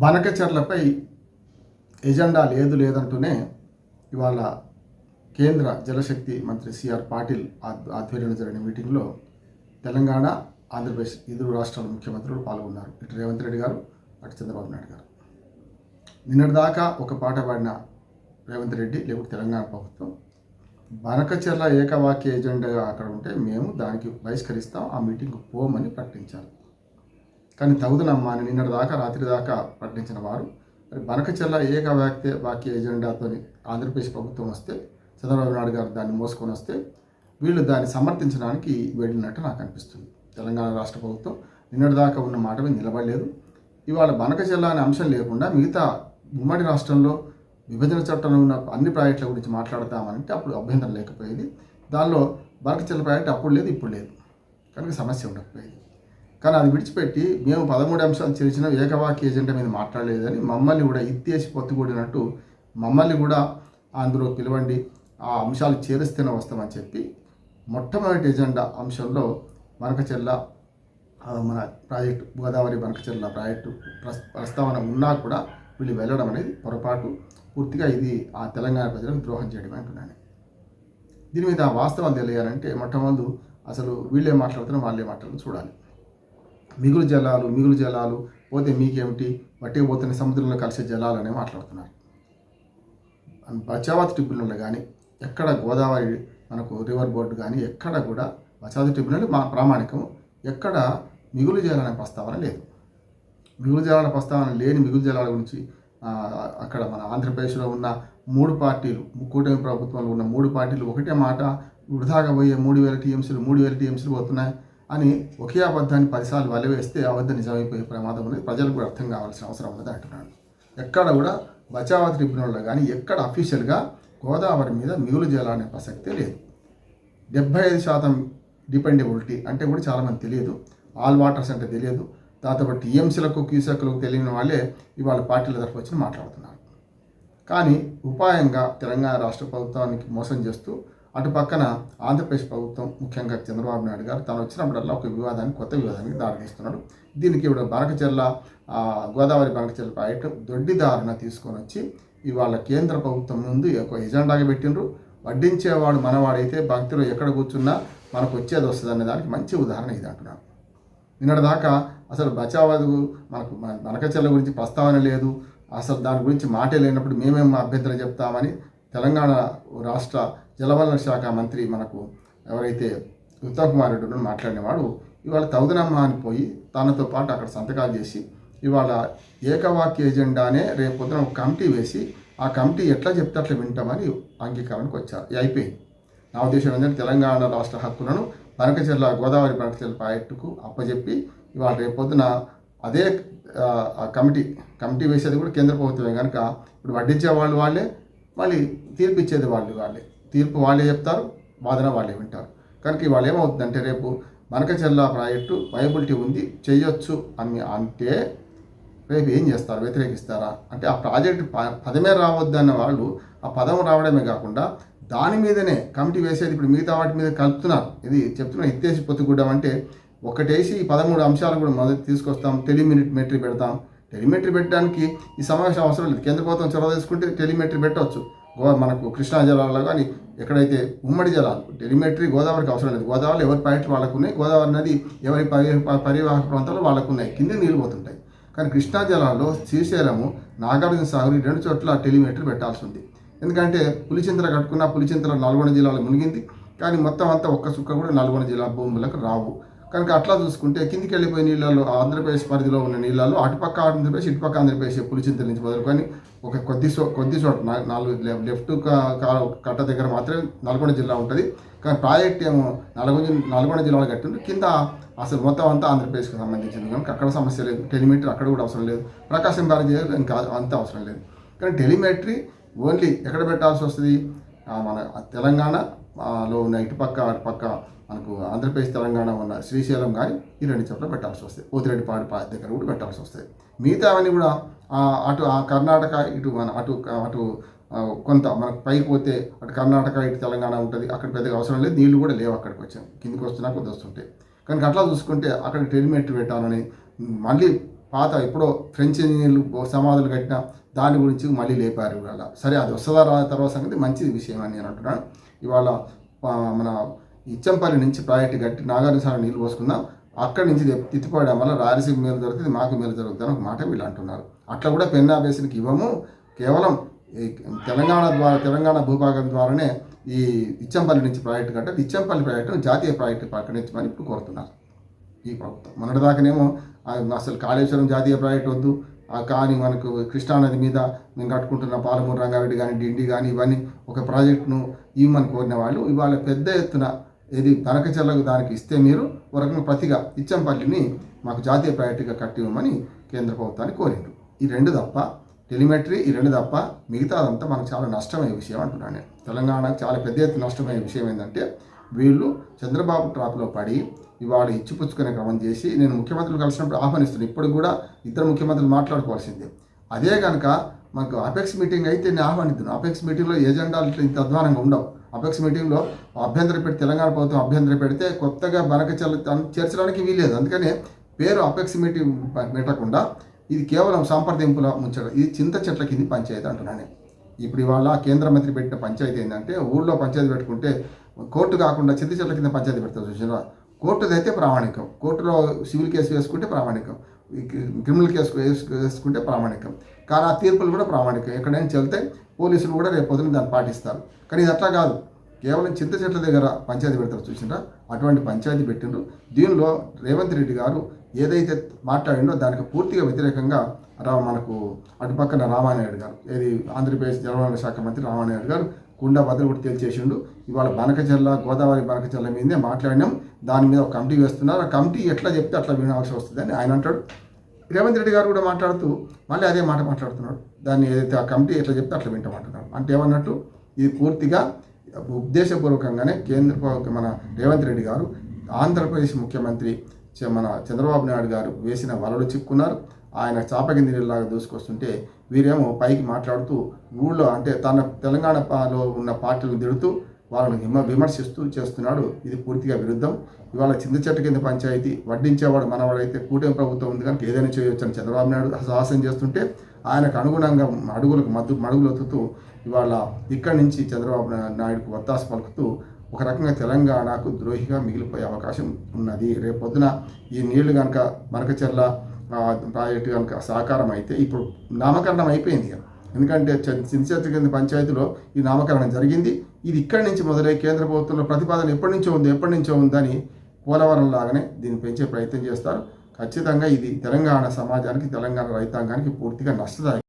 బనకచర్లపై agenda లేదు లేదంటూనే ఇవాళ కేంద్ర జలశక్తి మంత్రి సిఆర్ పాటిల్ ఆధ్వర్యంలో జరిగిన మీటింగ్లో తెలంగాణ ఆంధ్రప్రదేశ్ ఇరు రాష్ట్రాల ముఖ్యమంత్రులు పాల్గొన్నారు. ఇటు రేవంత్ రెడ్డి గారు అటు చంద్రబాబు నాయుడు గారు. నిన్నటిదాకా ఒక పాట పాడిన రేవంత్ రెడ్డి లేకపోతే తెలంగాణ ప్రభుత్వం బనకచెర్ల ఏకవాక్య ఎజెండా అక్కడ ఉంటే మేము దానికి బహిష్కరిస్తాం ఆ మీటింగ్కు పోమని ప్రకటించారు. కానీ తగుదనమ్మా అని నిన్నటి దాకా రాత్రి దాకా ప్రకటించిన వారు. మరి బనకచెల్ల ఏక వాక్య వాక్య ఎజెండాతో ఆంధ్రప్రదేశ్ ప్రభుత్వం వస్తే చంద్రబాబు నాయుడు గారు దాన్ని మోసుకొని వస్తే వీళ్ళు దాన్ని సమర్థించడానికి వెళ్ళినట్టు నాకు అనిపిస్తుంది. తెలంగాణ రాష్ట్ర ప్రభుత్వం నిన్నటి దాకా ఉన్న మాట మీద నిలబడలేదు. ఇవాళ బనకచెల్ల అనే అంశం లేకుండా మిగతా ఉమ్మడి రాష్ట్రంలో విభజన చట్టంలో ఉన్న అన్ని ప్రాజెక్టుల గురించి మాట్లాడతామంటే అప్పుడు అభ్యంతరం లేకపోయేది. దానిలో బనకచెల్ల ప్రాజెక్ట్ అప్పుడు లేదు ఇప్పుడు లేదు. కనుక సమస్య ఉండకపోయేది. కానీ అది విడిచిపెట్టి మేము పదమూడు అంశాలు చేసిన ఏకవాక్య ఏజెండా మీద మాట్లాడలేదని మమ్మల్ని కూడా ఇత్తేసి పొత్తుకూడినట్టు మమ్మల్ని కూడా అందులో పిలవండి ఆ అంశాలు చేరిస్తేనే వస్తామని చెప్పి మొట్టమొదటి ఎజెండా అంశంలో మనకచెల్ల మన ప్రాజెక్టు గోదావరి మనకచెల్ల ప్రాజెక్టు ప్రస్తావన ఉన్నా కూడా వీళ్ళు వెళ్ళడం అనేది పొరపాటు. పూర్తిగా ఇది ఆ తెలంగాణ ప్రజలకు ద్రోహం చేయడం అంటున్నాను. దీని మీద వాస్తవాలు తెలియాలంటే మొట్టమొదటి అసలు వీళ్ళే మాట్లాడుతున్నారు వాళ్ళే మాట్లాడుతున్నా చూడాలి. మిగులు జలాలు మిగులు జలాలు పోతే మీకేమిటి? వట్టికి పోతున్న సముద్రంలో కలిసే జలాలు అనే మాట్లాడుతున్నారు. బచావత్ ట్రిబ్యునల్ కానీ ఎక్కడ గోదావరి మనకు రివర్ బోర్డు కానీ ఎక్కడ కూడా బచావత్ ట్రిబ్యునల్ మా ప్రామాణికం ఎక్కడ మిగులు జలాల ప్రస్తావన లేదు. మిగులు జలాల ప్రస్తావన లేని మిగులు జలాల గురించి అక్కడ మన ఆంధ్రప్రదేశ్లో ఉన్న మూడు పార్టీలు కూటమి ప్రభుత్వంలో ఉన్న మూడు పార్టీలు ఒకటే మాట వృధాగా పోయే మూడు వేల టీఎంసీలు మూడు వేల టీఎంసీలు పోతున్నాయి. అని ఒకే అబద్ధాన్ని పదిసార్లు వలవేస్తే అబద్ధం నిజమైపోయే ప్రమాదం ఉన్నది. ప్రజలకు కూడా అర్థం కావాల్సిన అవసరం ఉన్నది అంటున్నాను ఎక్కడ కూడా బచావా ట్రిబ్యునల్లో కానీ ఎక్కడ అఫీషియల్గా గోదావరి మీద మిగులు చేయాలనే ప్రసక్తే లేదు. డెబ్బై ఐదు శాతం డిపెండబిలిటీ అంటే కూడా చాలామంది తెలియదు. ఆల్ వాటర్స్ అంటే తెలియదు. దాంతో టీఎంసీలకు క్యూసెక్లకు తెలియని వాళ్ళే ఇవాళ పార్టీల తరఫు వచ్చి మాట్లాడుతున్నారు. కానీ ఉపాయంగా తెలంగాణ రాష్ట్ర ప్రభుత్వానికి మోసం చేస్తూ అటు పక్కన ఆంధ్రప్రదేశ్ ప్రభుత్వం ముఖ్యంగా చంద్రబాబు నాయుడు గారు తను వచ్చినప్పుడల్లా ఒక వివాదానికి కొత్త వివాదానికి దారితీస్తున్నాడు. దీనికి ఇప్పుడు బనకచెర్ల గోదావరి బనకచెర్ల ప్రాజెక్టు దొడ్డిదారున తీసుకొని వచ్చి ఇవాళ కేంద్ర ప్రభుత్వం ముందు ఒక ఎజెండాగా పెట్టిండ్రు. వడ్డించేవాడు మనవాడైతే భక్తిలో ఎక్కడ కూర్చున్నా మనకు వచ్చేది వస్తుంది అనే దానికి మంచి ఉదాహరణ ఇది అంటున్నాను నిన్నటి దాకా అసలు బచావదు మనకు మన- బనకచెల్ల గురించి ప్రస్తావన లేదు. అసలు దాని గురించి మాటే లేనప్పుడు మేమేం అభ్యంతరం చెప్తామని తెలంగాణ రాష్ట్ర జలవనరుల శాఖ మంత్రి మనకు ఎవరైతే ఉత్తమ్ కుమార్ రెడ్డి ఉన్నాడో మాట్లాడినవాడు ఇవాళ తౌదనమ్మ అని పోయి తనతో పాటు అక్కడ సంతకాలు చేసి ఇవాళ ఏకవాక్య ఎజెండానే రేపు పొద్దున ఒక కమిటీ వేసి ఆ కమిటీ ఎట్లా చెప్తే అట్లా వింటామని అంగీకారానికి వచ్చారు. ఇది అయిపోయింది. నా ఉద్దేశం ఏంటంటే తెలంగాణ రాష్ట్ర హక్కులను బనకచెర్ల గోదావరి బనకచెర్ల ప్రాజెక్టుకు అప్పచెప్పి ఇవాళ రేపొద్దున అదే కమిటీ కమిటీ వేసేది కూడా కేంద్ర ప్రభుత్వమే. కనుక ఇప్పుడు వడ్డించే వాళ్ళు వాళ్ళే మళ్ళీ తీర్పు ఇచ్చేది వాళ్ళు వాళ్ళే. తీర్పు వాళ్ళే చెప్తారు వాదన వాళ్ళే వింటారు. కనుక ఇవాళ ఏమవుతుందంటే రేపు మనకచెల్ల ప్రాజెక్టు వయబిలిటీ ఉంది చేయొచ్చు అని అంటే రేపు ఏం చేస్తారు? వ్యతిరేకిస్తారా? అంటే ఆ ప్రాజెక్ట్ ప- పదమే రావద్దన్న వాళ్ళు ఆ పదం రావడమే కాకుండా దాని మీదనే కమిటీ వేసేది ఇప్పుడు మిగతా వాటి మీద కలుపుతున్నారు. ఇది చెప్తున్నా ఎత్తేసి పొత్తుగుడ్డం అంటే ఒకటేసి ఈ పదమూడు అంశాలు కూడా మొదటి తీసుకొస్తాం టెలిమినిట్ మెట్రీ పెడతాం టెలిమెట్రీ పెట్టడానికి ఈ సమావేశం అవసరం లేదు. కేంద్ర ప్రభుత్వం చొరవ తీసుకుంటే టెలిమెట్రీ పెట్టవచ్చు గోవా మనకు కృష్ణా జలాల్లో కానీ ఎక్కడైతే ఉమ్మడి జలాలు టెలిమెట్రీ గోదావరికి అవసరం లేదు. గోదావరి ఎవరి పాయింట్లు వాళ్ళకు ఉన్నాయి గోదావరి నది ఎవరి పరి పరివాహక ప్రాంతాలు వాళ్ళకు ఉన్నాయి కింద నీళ్ళు పోతుంటాయి. కానీ కృష్ణా జలాల్లో శ్రీశైలము నాగార్జున సాగర్ ఈ రెండు చోట్ల టెలిమెట్రీ పెట్టాల్సి ఉంది. ఎందుకంటే పులిచింతల కట్టుకున్న పులిచింతల నల్గొండ జిల్లాలో మునిగింది. కానీ మొత్తం అంతా ఒక్క చుక్క కూడా నల్గొండ జిల్లా భూములకు రావు. కనుక అట్లా చూసుకుంటే కిందికి వెళ్ళిపోయే నీళ్ళలో ఆంధ్రప్రదేశ్ పరిధిలో ఉన్న నీళ్ళలో అటుపక్క ఆంధ్రప్రదేశ్ ఇటుపక్క ఆంధ్రప్రదేశ్ పులిచింతల నుంచి మొదలుకొని ఒక కొద్ది సో కొద్ది చోట నాలుగు లెఫ్ట్ కట్ట దగ్గర మాత్రమే నల్గొండ జిల్లా ఉంటుంది. కానీ ప్రాజెక్ట్ ఏమో నల్గొండ నల్గొండ జిల్లాలో కట్టిండు కింద అసలు మొత్తం అంతా ఆంధ్రప్రదేశ్కి సంబంధించింది. కనుక అక్కడ సమస్య లేదు. టెలిమెట్రీ అక్కడ కూడా అవసరం లేదు. ప్రకాశం బ్యారేజ్ ఇంకా అంత అవసరం లేదు. కానీ టెలిమెట్రీ ఓన్లీ ఎక్కడ పెట్టాల్సి వస్తుంది? మన తెలంగాణ లో ఉన్న ఇటుపక్క అటుపక్క మనకు ఆంధ్రప్రదేశ్ తెలంగాణ ఉన్న శ్రీశైలం కానీ ఈ రెండు చోట్ల పెట్టాల్సి వస్తాయి. పోతిరెడ్డిపాడు పా- దగ్గర కూడా పెట్టాల్సి వస్తాయి. మిగతా అవన్నీ కూడా అటు ఆ కర్ణాటక ఇటు మన అటు అటు కొంత మనకు పైకి పోతే అటు కర్ణాటక ఇటు తెలంగాణ ఉంటుంది. అక్కడ పెద్దగా అవసరం లేదు. నీళ్ళు కూడా లేవు అక్కడికి వచ్చాం. కిందికి వస్తున్నా కొద్ది వస్తుంటాయి కనుక అట్లా చూసుకుంటే అక్కడ టెలిమెట్రీ పెట్టాలని మళ్ళీ పాత ఎప్పుడో ఫ్రెంచ్ ఇంజనీర్లు సమాధులు కట్టిన దాని గురించి మళ్ళీ లేపారు ఇవాళ. సరే అది వస్తుందా తర్వాత సంగతి మంచి విషయం అని నేను అంటున్నాను. ఇవాళ మన ఇచ్చంపల్లి నుంచి ప్రాజెక్టు కట్టి నాగార్జునసాగర్ నీళ్ళు పోసుకుందాం. అక్కడి నుంచి తెప్ప- వల్ల రాయలసీమ మేలు జరుగుతుంది మాకు మేలు జరుగుతుంది అని ఒక మాట వీళ్ళు అంటున్నారు. అట్లా కూడా పెన్నా బేసిన్కి ఇవ్వము. కేవలం తెలంగాణ ద్వారా తెలంగాణ భూభాగం ద్వారానే ఈ ఇచ్చంపల్లి నుంచి ప్రాజెక్టు కట్టాలి ఇచ్చంపల్లి ప్రాజెక్టును జాతీయ ప్రాజెక్టు ప్రకటించమని ఇప్పుడు కోరుతున్నారు. ఈ ప్రభుత్వం. మొన్నటిదాకనేమో అసలు కాళేశ్వరం జాతీయ ప్రాజెక్టు వద్దు. కానీ మనకు కృష్ణానది మీద మేము కట్టుకుంటున్న పాలమూరు రంగారెడ్డి కానీ డిండి కానీ ఇవన్నీ ఒక ప్రాజెక్టును ఇవ్వమని కోరిన వాళ్ళు ఇవాళ పెద్ద ఎత్తున ఇది బనకచెల్లకు దానికి ఇస్తే మీరు ఒక రకంగా ప్రతిగా ఇచ్చంపల్లిని మాకు జాతీయ ప్రయారిటీగా కట్టి ఇవ్వమని కేంద్ర ప్రభుత్వాన్ని కోరిండు ఈ రెండు తప్ప టెలిమెట్రీ ఈ రెండు తప్ప మిగతాదంతా మనకు చాలా నష్టమయ్యే విషయం అంటున్నాను నేను. తెలంగాణకు చాలా పెద్ద ఎత్తున నష్టమయ్యే విషయం ఏంటంటే వీళ్ళు చంద్రబాబు ట్రాప్లో పడి ఇవాళ ఇచ్చిపుచ్చుకునే క్రమం చేసి నేను ముఖ్యమంత్రులు కలిసినప్పుడు ఆహ్వానిస్తున్నాను ఇప్పుడు కూడా ఇద్దరు ముఖ్యమంత్రులు మాట్లాడుకోవాల్సిందే. అదే కనుక మనకు అపెక్స్ మీటింగ్ అయితే నేను ఆహ్వానిద్దాను. అపెక్స్ మీటింగ్లో ఏజెండాలు ఇంత అధ్వానంగా ఉండవు. అపెక్స్ మీటింగ్లో అభ్యంతరం పెట్టి తెలంగాణ ప్రభుత్వం అభ్యంతరం పెడితే కొత్తగా బనకచల్ల చేర్చడానికి వీలేదు అందుకనే పేరు అపెక్స్ మీటింగ్ పెట్టకుండా ఇది కేవలం సంప్రదింపుల ముంచడం ఇది చింత చెట్ల కింది పంచాయతీ అంటున్నాను ఇప్పుడు ఇవాళ కేంద్ర మంత్రి పెట్టిన పంచాయతీ ఏంటంటే ఊళ్ళో పంచాయతీ పెట్టుకుంటే కోర్టు కాకుండా చింత చెట్ల కింద పంచాయతీ పెడతారు చూసినా కోర్టుది అయితే ప్రామాణికం. కోర్టులో సివిల్ కేసు వేసుకుంటే ప్రామాణికం. క్రిమినల్ కేసు వేసుకుంటే ప్రామాణికం. కానీ ఆ తీర్పులు కూడా ప్రామాణికం. ఎక్కడైనా చెల్తే పోలీసులు కూడా రేపు పొద్దున దాన్ని పాటిస్తారు. కానీ ఇది అట్లా కాదు. కేవలం చింత చెట్ల దగ్గర పంచాయతీ పెడతారు చూసినా అటువంటి పంచాయతీ పెట్టిండ్రు. దీనిలో రేవంత్ రెడ్డి గారు ఏదైతే మాట్లాడిండో దానికి పూర్తిగా వ్యతిరేకంగా రా మనకు అటుపక్కన రామానాయుడు గారు ఏది ఆంధ్రప్రదేశ్ జలవనరుల శాఖ మంత్రి రామానాయుడు గారు కుండా బదులు కూడా తేల్చేసిండు. ఇవాళ బనకచర్ల గోదావరి బనకచర్ల మీదే మాట్లాడినాం. దాని మీద ఒక కమిటీ వేస్తున్నారు. ఆ కమిటీ ఎట్లా చెప్తే అట్లా వినాల్సి వస్తుంది అని ఆయన అంటాడు. రేవంత్ రెడ్డి గారు కూడా మాట్లాడుతూ మళ్ళీ అదే మాట మాట్లాడుతున్నాడు. దాన్ని ఏదైతే ఆ కమిటీ ఎట్లా చెప్తే అట్లా వింటామంటున్నాడు. అంటే ఏమన్నట్టు ఇది పూర్తిగా ఉద్దేశపూర్వకంగానే కేంద్ర మన రేవంత్ రెడ్డి గారు ఆంధ్రప్రదేశ్ ముఖ్యమంత్రి చ- మన చంద్రబాబు నాయుడు గారు వేసిన వలలు చిక్కున్నారు. ఆయన చాపకింది నీళ్ళలాగా దూసుకొస్తుంటే వీరేమో పైకి మాట్లాడుతూ ఊళ్ళో అంటే తన తెలంగాణలో ఉన్న పార్టీలను తిడుతూ వాళ్ళని విమ విమర్శిస్తూ చేస్తున్నాడు. ఇది పూర్తిగా విరుద్ధం. ఇవాళ చింత చెట్టు కింద పంచాయతీ వడ్డించేవాడు మనవాడైతే కూటమి ప్రభుత్వం ఉంది కనుక ఏదైనా చేయొచ్చని చంద్రబాబు నాయుడు సాహసం చేస్తుంటే ఆయనకు అనుగుణంగా అడుగులకు మద్దు మడుగులు ఒత్తుతూ ఇవాళ ఇక్కడి నుంచి చంద్రబాబు నాయుడుకు వత్తాసు పలుకుతూ ఒక రకంగా తెలంగాణకు ద్రోహిగా మిగిలిపోయే అవకాశం ఉన్నది. రేపు పొద్దున ఈ నీళ్ళు కనుక మనకచెర్ల ప్రాజెక్టు కనుక సాకారం అయితే ఇప్పుడు నామకరణం అయిపోయింది కదా ఎందుకంటే చింతచెట్టు కింద పంచాయతీలో ఈ నామకరణం జరిగింది. ఇది ఇక్కడి నుంచి మొదలై కేంద్ర ప్రభుత్వంలో ప్రతిపాదన ఎప్పటి నుంచో ఉంది ఎప్పటి నుంచో ఉందని పోలవరం లాగానే దీన్ని పెంచే ప్రయత్నం చేస్తారు. ఖచ్చితంగా ఇది తెలంగాణ సమాజానికి తెలంగాణ రైతాంగానికి పూర్తిగా నష్టదాయకం.